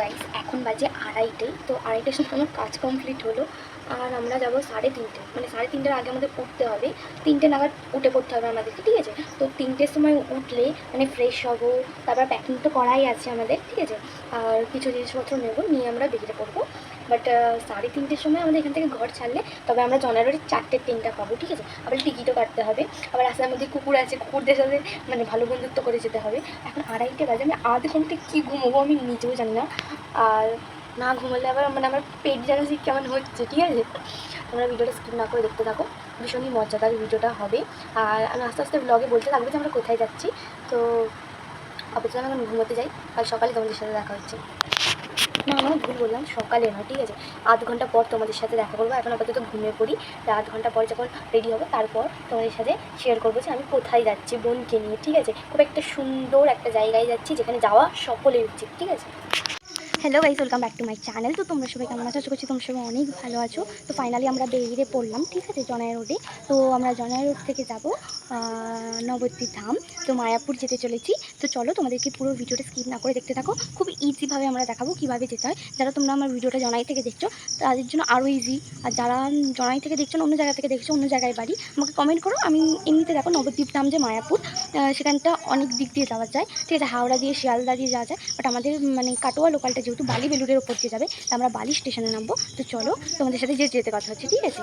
Guys এখন বাজে আড়াইটে, তো আড়াইটের সময় আমার কাজ কমপ্লিট হলো, আর আমরা যাব সাড়ে তিনটে মানে সাড়ে তিনটের আগে আমাদের উঠতে হবে, তিনটে নাগাদ উঠে পড়তে হবে আমাদেরকে, ঠিক আছে? তো তিনটের সময় উঠলে মানে ফ্রেশ হব, তারপর প্যাকিং তো করাই আছে আমাদের, ঠিক আছে? আর কিছু জিনিসপত্র নেব, নিয়ে আমরা বেরিয়ে পড়ব। বাট সাড়ে তিনটের সময় আমাদের এখান থেকে ঘর ছাড়লে তবে আমরা জনারোডের চারটের ট্রেনটা পাবো, ঠিক আছে? আবার টিকিটও কাটতে হবে। আবার রাস্তার মধ্যে কুকুর আছে, কুকুরদের সাথে মানে ভালো বন্ধুত্ব করে যেতে হবে। এখন আড়াইটে বাজে, আমি আধ ঘণ্টা কী ঘুমোবো আমি নিজেও জানি না। আর না ঘুমালে আবার মানে আমার পেট যেন সে কেমন হচ্ছে, ঠিক আছে? তোমরা ভিডিওটা স্কিপ না করে দেখতে থাকো। ভীষণই মজাদার ভিডিওটা হবে। আর আমি আস্তে আস্তে ব্লগে বলতে থাকব যে আমরা কোথায় যাচ্ছি। তো, আপাতত আমি ঘুমোতে যাই। কাল সকালে তোমাদের সাথে দেখা হচ্ছে। না আমি ভুল বললাম, সকালে না ঠিক আছে? আধ ঘণ্টা পর তোমাদের সাথে দেখা করব, এখন আপাতত ঘুমিয়ে পড়ি। তা আধ ঘণ্টা পর যখন রেডি হব, তারপর তোমাদের সাথে শেয়ার করব যে আমি কোথায় যাচ্ছি বোনকে নিয়ে, ঠিক আছে? খুব একটা সুন্দর একটা জায়গায় যাচ্ছি, যেখানে যাওয়া সকলের উচিত, ঠিক আছে? Hello guys welcome back to my channel তো তোমরা সবাই কেমন আছো? করছি তোমরা সবাই অনেক ভালো আছো। তো ফাইনালি আমরা বেরিয়ে পড়লাম, ঠিক আছে? জনায় রোডে। তো আমরা জনায় রোড থেকে যাব নবদ্বীপ ধাম, তো মায়াপুর যেতে চলেছি। তো চলো তোমাদেরকে পুরো ভিডিওটা স্কিপ না করে দেখতে থাকো। খুব ইজিভাবে আমরা দেখাবো কীভাবে যেতে হয়। যারা তোমরা আমার ভিডিওটা জনাই থেকে দেখছ, তাদের জন্য আরও ইজি আর যারা জনাই থেকে দেখছ অন্য জায়গা থেকে দেখছ, অন্য জায়গায় বাড়ি, আমাকে কমেন্ট করো। আমি এমনিতে দেখো নবদ্বীপ ধাম যে মায়াপুর সেখানটা অনেক দিক দিয়ে যাওয়া যায়। ঠিক আছে, হাওড়া দিয়ে, শিয়ালদা দিয়ে যাওয়া যায়। বাট আমাদের মানে কাটোয়া লোকালটা যেহেতু বালি বেলুরের ওপর দিয়ে যাবে, তা আমরা বালি স্টেশনে নামবো। তো চলো, তোমাদের সাথে যে যেতে কথা হচ্ছে, ঠিক আছে?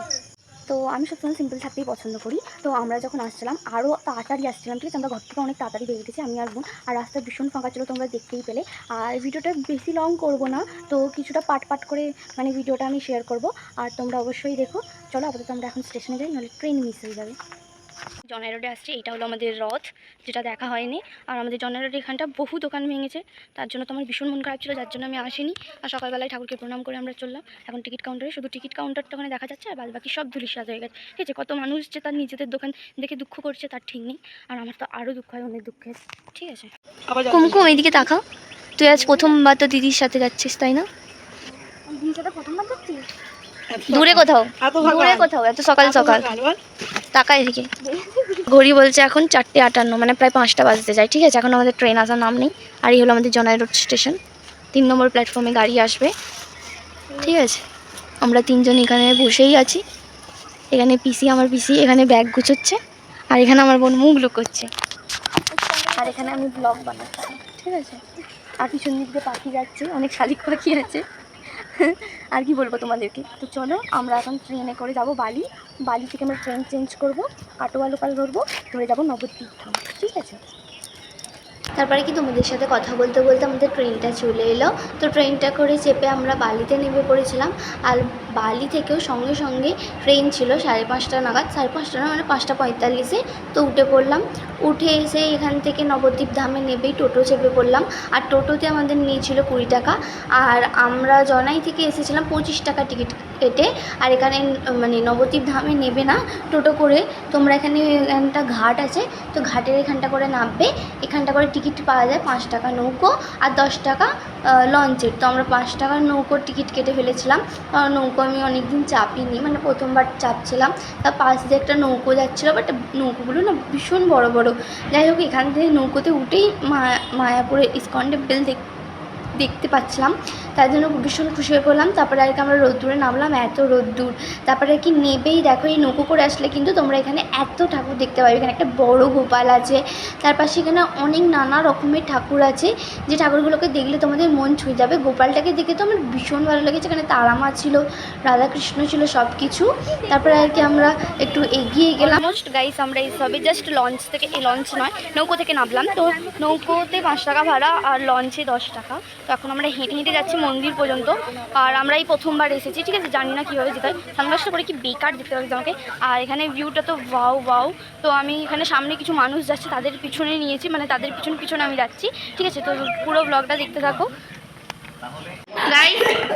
তো আমি সবসময় সিম্পল থাকতেই পছন্দ করি। তো আমরা যখন আসছিলাম আরও তাড়াতাড়ি আসছিলাম, ঠিক আছে? আমরা ঘর থেকে অনেক তাড়াতাড়ি বেরিয়ে গেছি, আমি আর বোন। আর রাস্তা ভীষণ ফাঁকা ছিল, তোমরা দেখতেই পেলে। আর ভিডিওটা বেশি লং করব না, তো কিছুটা পাট পাট করে মানে ভিডিওটা আমি শেয়ার করব। আর তোমরা অবশ্যই দেখো। চলো, আপাতত আমরা এখন স্টেশনে যাই, নাহলে ট্রেন মিস হয়ে যাবে। জনাই রোডে আসছে এটা হলো আমাদের রথ যেটা দেখা হয়নি। আর আমাদের জনাই রোডে এখানটা বহু দোকান ভেঙেছে তার জন্য তো আমার ভীষণ মন খারাপ ছিল যার জন্য আমি আসিনি। আর সকালবেলায় ঠাকুরকে প্রণাম করে আমরা চললাম। এখন টিকিট কাউন্টারে শুধু টিকিট কাউন্টারটা ওখানে দেখা যাচ্ছে আর বাদ বাকি সব ধুলিসাজ হয়ে গেছে। ঠিক আছে কত মানুষ যে তার নিজেদের দোকান দেখে দুঃখ করছে তার ঠিক নেই। আর আমার তো আরও দুঃখ হয় অনেক দুঃখের। ঠিক আছে? কুমকুম এইদিকে তাকাও। তুই আজ প্রথমবার তো দিদির সাথে যাচ্ছিস তাই না? প্রথমবার যাচ্ছিস দূরে কোথাও। দূরে কোথাও এত সকাল সকাল। টাকা এদিকে। ঘড়ি বলছে এখন চারটে আটান্ন মানে প্রায় পাঁচটা বাজতে যায়, ঠিক আছে? এখন আমাদের ট্রেন আসার নাম নেই। আর এই হলো আমাদের জনাই রোড স্টেশন তিন নম্বর প্ল্যাটফর্মে গাড়ি আসবে, ঠিক আছে? আমরা তিনজন এখানে বসেই আছি। এখানে পিসি আমার পিসি এখানে ব্যাগ গুছোচ্ছে। আর এখানে আমার বোন মুখ লুক লুকোচ্ছে। আর এখানে আমি ব্লগ বানাচ্ছি, ঠিক আছে? আর পিছন দিক পাখি যাচ্ছে, অনেক শালিক পাখি আছে। আর কি বলব তোমাদেরকে? তো চলো, আমরা এখন ট্রেনে করে যাব বালি। বালি থেকে আমরা ট্রেন চেঞ্জ করব, কাটোয়া লোকাল ধরবো, ধরে যাব নবদ্বীপ ধাম ঠিক আছে? তারপরে কি তোমাদের সাথে কথা বলতে বলতে আমাদের ট্রেনটা চলে এলো। তো ট্রেনটা করে চেপে আমরা বালিতে নেমে পড়েছিলাম। আর বালি থেকেও সঙ্গে সঙ্গে ট্রেন ছিল, সাড়ে পাঁচটা নাগাদ। সাড়ে পাঁচটা না মানে পাঁচটা পঁয়তাল্লিশে তো উঠে পড়লাম। উঠে এসে এখান থেকে নবদ্বীপ ধামে নেবেই টোটো চেপে পড়লাম। আর টোটোতে আমাদের নিয়েছিল কুড়ি টাকা। আর আমরা জনাই থেকে এসেছিলাম পঁচিশ টাকা টিকিট কেটে। আর এখানে মানে নবদ্বীপ ধামে নেবে না টোটো করে। তোমরা এখানে, এখানটা ঘাট আছে। তো ঘাটের এখানটা করে নামবে। এখানটা করে টিকিট পাওয়া যায় পাঁচ টাকা নৌকো আর দশ টাকা লঞ্চের তো আমরা পাঁচ টাকার নৌকোর টিকিট কেটে ফেলেছিলাম। কারণ নৌকো আমি অনেক দিন চাপিনি মানে প্রথমবার চাপছিলাম। তার পাশ দিয়ে একটা নৌকো যাচ্ছিল বাট নৌকোগুলো না ভীষণ বড় বড়। যাই হোক, এখান থেকে নৌকোতে উঠেই মায়া মায়াপুরের ইস্কন টেম্পল দেখ, দেখতে পাচ্ছিলাম। তার জন্য ভীষণ খুশি হয়ে পড়লাম। তারপরে আর কি আমরা রোদ্দুরে নামলাম, এত রোদ্দুর তারপরে আর কি নেবেই, দেখো এই নৌকো করে আসলে কিন্তু তোমরা এখানে এত ঠাকুর দেখতে পাবে। এখানে একটা বড় গোপাল আছে, তার পাশে এখানে অনেক নানা রকমের ঠাকুর আছে। যে ঠাকুরগুলোকে দেখলে তোমাদের মন ছুঁয়ে যাবে। গোপালটাকে দেখে তো আমার ভীষণ ভালো লেগেছে। এখানে তারামা ছিল, রাধাকৃষ্ণ ছিল সব কিছু তারপরে আর কি আমরা একটু এগিয়ে গেলাম। মোস্ট গাইস আমরা এই সবে জাস্ট লঞ্চ থেকে, এই লঞ্চ নয়, নৌকো থেকে নামলাম। তো নৌকোতে পাঁচ টাকা ভাড়া আর লঞ্চে দশ টাকা। তো এখন আমরা হেঁটে হেঁটে যাচ্ছি মন্দির পর্যন্ত। আর আমরা এই প্রথমবার এসেছি, ঠিক আছে? জানি না কীভাবে যেতে হয়। সানগ্লাসটা করে কি বেকার দেখতে পাচ্ছি আমাকে। আর এখানে ভিউটা তো ওয়াও ওয়াও তো আমি এখানে সামনে কিছু মানুষ যাচ্ছে, তাদের পিছনে নিয়েছি মানে তাদের পিছন পিছনে আমি যাচ্ছি, ঠিক আছে? তো পুরো ব্লগটা দেখতে থাকো।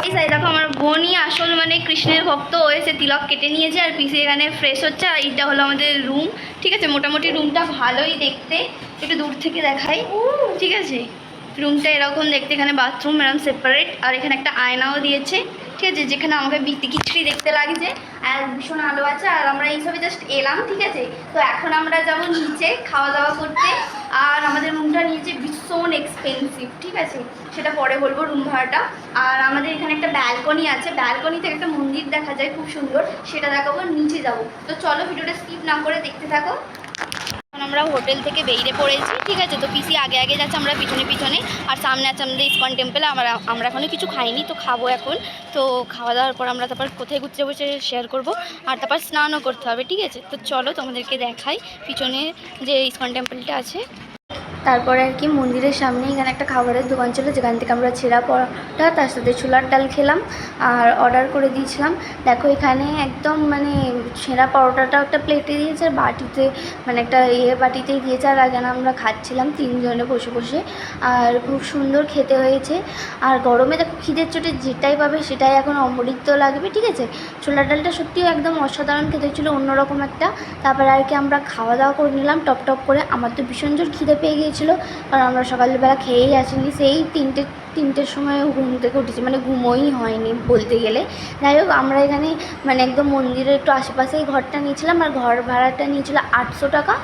এই সাইড দেখো, আমার বোনই আসল মানে কৃষ্ণের ভক্ত। এসে তিলক কেটে নিয়েছে, আর পিসি এখানে ফ্রেশ হচ্ছে, আর এইটা হলো আমাদের রুম ঠিক আছে? মোটামুটি রুমটা ভালোই দেখতে। একটু দূর থেকে দেখাই, ঠিক আছে? রুমটা এরকম দেখতে, এখানে বাথরুম এরকম সেপারেট আর এখানে একটা আয়নাও দিয়েছে, ঠিক আছে? যেখানে আমাকে বিতি খিচড়ি দেখতে লাগছে, আর ভীষণ আলো আছে, আর আমরা এইসবে জাস্ট এলাম, ঠিক আছে? তো এখন আমরা যাব নিচে খাওয়া দাওয়া করতে, আর আমাদের রুমটা নিয়েছে ভীষণ এক্সপেন্সিভ ঠিক আছে? সেটা পরে বলব রুম ভাড়াটা। আর আমাদের এখানে একটা ব্যালকনি আছে ব্যালকনি থেকে একটা মন্দির দেখা যায়, খুব সুন্দর, সেটা দেখাবো, নিচে যাব। তো চলো, ভিডিওটা স্কিপ না করে দেখতে থাকো। আমরা হোটেল থেকে বেরিয়ে পড়েছি, ঠিক আছে? তো পিসি আগে আগে যাচ্ছে আমরা পিছনে পিছনে, আর সামনে আছে আমাদের ইস্কন টেম্পেল, আমরা আমরা এখনও কিছু খাইনি, তো খাব এখন। তো খাওয়া দাওয়ার পর আমরা তারপর কোথায় ঘুরতে বসে শেয়ার করব, আর তারপর স্নানও করতে হবে, ঠিক আছে? তো চলো তোমাদেরকে দেখাই পিছনে যে ইস্কন টেম্পেলটা আছে। তারপরে আর কি মন্দিরের সামনে এখানে একটা খাবারের দোকান ছিল, যেখান থেকে আমরা ছেঁড়া পরোটা, তার সাথে ছোলার ডাল খেলাম আর অর্ডার করে দিয়েছিলাম। দেখো এখানে একদম মানে ছেঁড়া পরোটাটাও একটা প্লেটে দিয়েছে, আর বাটিতে মানে একটা ইয়ে বাটিতেই দিয়েছে, আর এখানে আমরা খাচ্ছিলাম তিনজনে বসে বসে। আর খুব সুন্দর খেতে হয়েছে। আর গরমে দেখো খিদের চোটে যেটাই পাবে সেটাই এখন অমৃত লাগবে, ঠিক আছে? ছোলার ডালটা সত্যিও একদম অসাধারণ খেতে হচ্ছিল অন্যরকম একটা। তারপরে আর কি আমরা খাওয়া দাওয়া করে নিলাম টপ টপ করে। আমার তো ভীষণ জোর খিদে পেয়ে গিয়েছিল কারণ আমরা সকালবেলা খেয়েই আসিনি। সেই তিনটে তিনটের সময় ঘুম থেকে উঠেছি। মানে ঘুমোই হয়নি বলতে গেলে। যাই হোক, আমরা এখানে মানে একদম মন্দিরের একটু আশেপাশেই ঘরটা নিয়েছিলাম আর ঘর ভাড়াটা নিয়েছিল আটশো টাকা।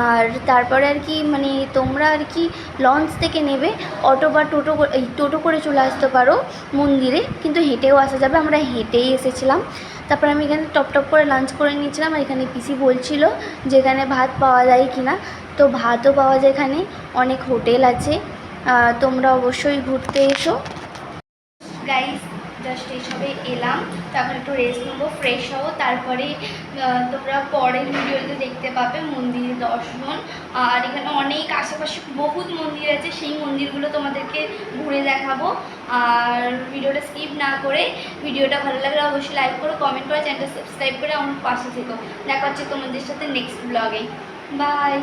আর তারপরে আর কি মানে তোমরা আর কি লঞ্চ থেকে নেবে, অটো বা টোটো এই টোটো করে চলে আসতে পারো মন্দিরে, কিন্তু হেঁটেও আসা যাবে। আমরা হেঁটেই এসেছিলাম। তারপর আমি এখানে টপ টপ করে লাঞ্চ করে নিয়েছিলাম। আর এখানে পিসি বলছিল যে এখানে ভাত পাওয়া যায় কি না তো ভাতও পাওয়া যায় এখানে, অনেক হোটেল আছে। তোমরা অবশ্যই ঘুরতে এসো। গাইস জাস্ট এইসবে এলাম। তারপরে একটু রেস্ট নেব ফ্রেশ হব। তারপরে তোমরা পরের ভিডিওতে দেখতে পাবে মন্দির দর্শন। আর এখানে অনেক আশেপাশে বহুত মন্দির আছে, সেই মন্দিরগুলো তোমাদেরকে ঘুরে দেখাবো। আর ভিডিওটা স্কিপ না করে ভিডিওটা ভালো লাগলে অবশ্যই লাইক করো কমেন্ট করো চ্যানেলটা সাবস্ক্রাইব করে আমার পাশে থেকো। দেখা হচ্ছে তোমাদের সাথে নেক্সট ব্লগে বাই